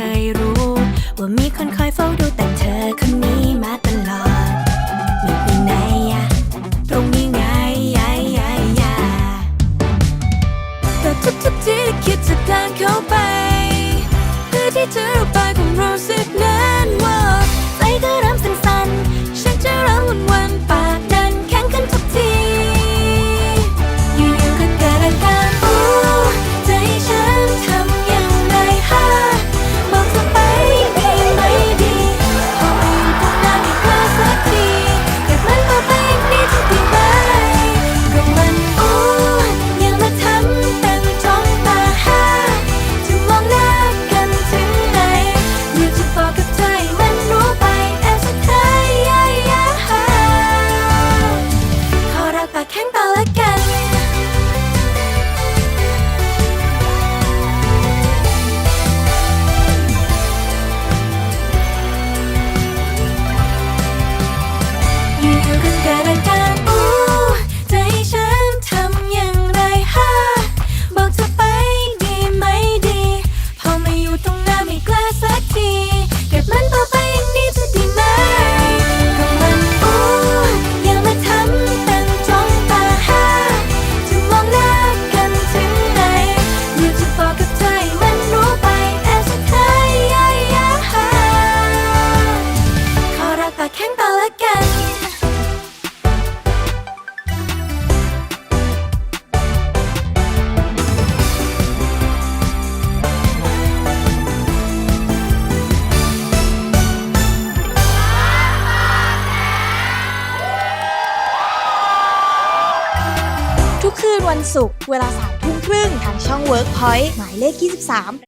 เคยรู้ ว่ามีคนคอยเฝ้าดูแต่ ปากแข้งต่อละกัน ทุกคืนวันศุกร์เวลา3ทุ่มครึ่งทางช่อง Workpoint หมายเลข 23